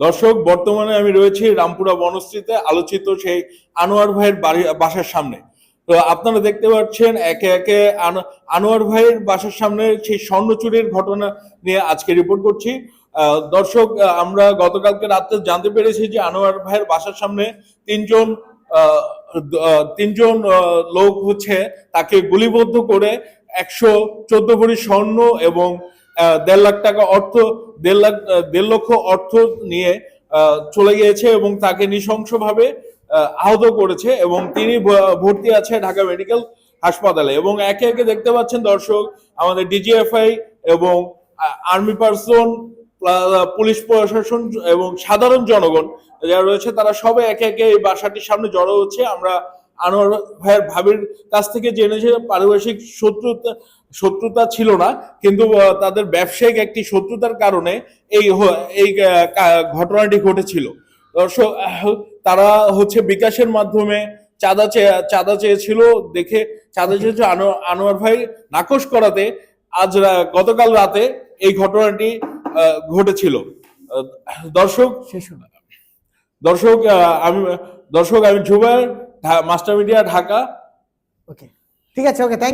দর্শক, বর্তমানে আমি রয়েছি রামপুরা বনশ্রীতে আলোচিত সেই আনোয়ার ভাইয়ের বাড়ি, বাসার সামনে। তো আপনারা দেখতে পাচ্ছেন একে একে আনো- আনোয়ার ভাইয়ের বাসার সামনে সেই স্বর্ণ চুরির ঘটনা নিয়ে আজকে রিপোর্ট করছি। দর্শক আমরা গতকালকে রাত্রে জানতে পেরেছি যে আনোয়ার ভাইয়ের বাসার সামনে তিনজন তিনজন লোক হচ্ছে তাকে গুলিবদ্ধ করে একশো চোদ্দ ভরি স্বর্ণ এবং দেড় লাখ টাকা অর্থ দেড় লাখ দেড় লক্ষ অর্থ নিয়ে চলে গিয়েছে এবং তাকে নৃশংসভাবে আহ, আহত করেছে এবং তিনি ভর্তি আছে ঢাকা মেডিকেল হাসপাতালে এবং একে একে দেখতে পাচ্ছেন দর্শক আমাদের ডিজিএফআই এবং আর্মি পার্সন পুলিশ প্রশাসন এবং সাধারণ জনগণ যারা রয়েছে তারা সবাই একে একে এই বাসাটির সামনে জড়ো হচ্ছে। আমরা আনোয়ার ভাইয়ের ভাবির কাছ থেকে জেনেছে পারিপার্শ্বিক শত্রুতা শত্রুতা ছিল না, কিন্তু তাদের ব্যবসায়িক একটি শত্রুতার কারণে এই এই ঘটনাটি ঘটেছিল। তারা হচ্ছে বিকাশের মাধ্যমে চাঁদা চেয়ে চাঁদা চেয়েছিল দেখে, চাঁদা চেয়েছিল আনো- আনোয়ার ভাই নাকচ করাতে আজ গতকাল রাতে এই ঘটনাটি ঘটেছিল। দর্শক দর্শক আমি দর্শক, আমি Zubair master media, Dhaka. Okay ঠিক আছে ওকে থ্যাংক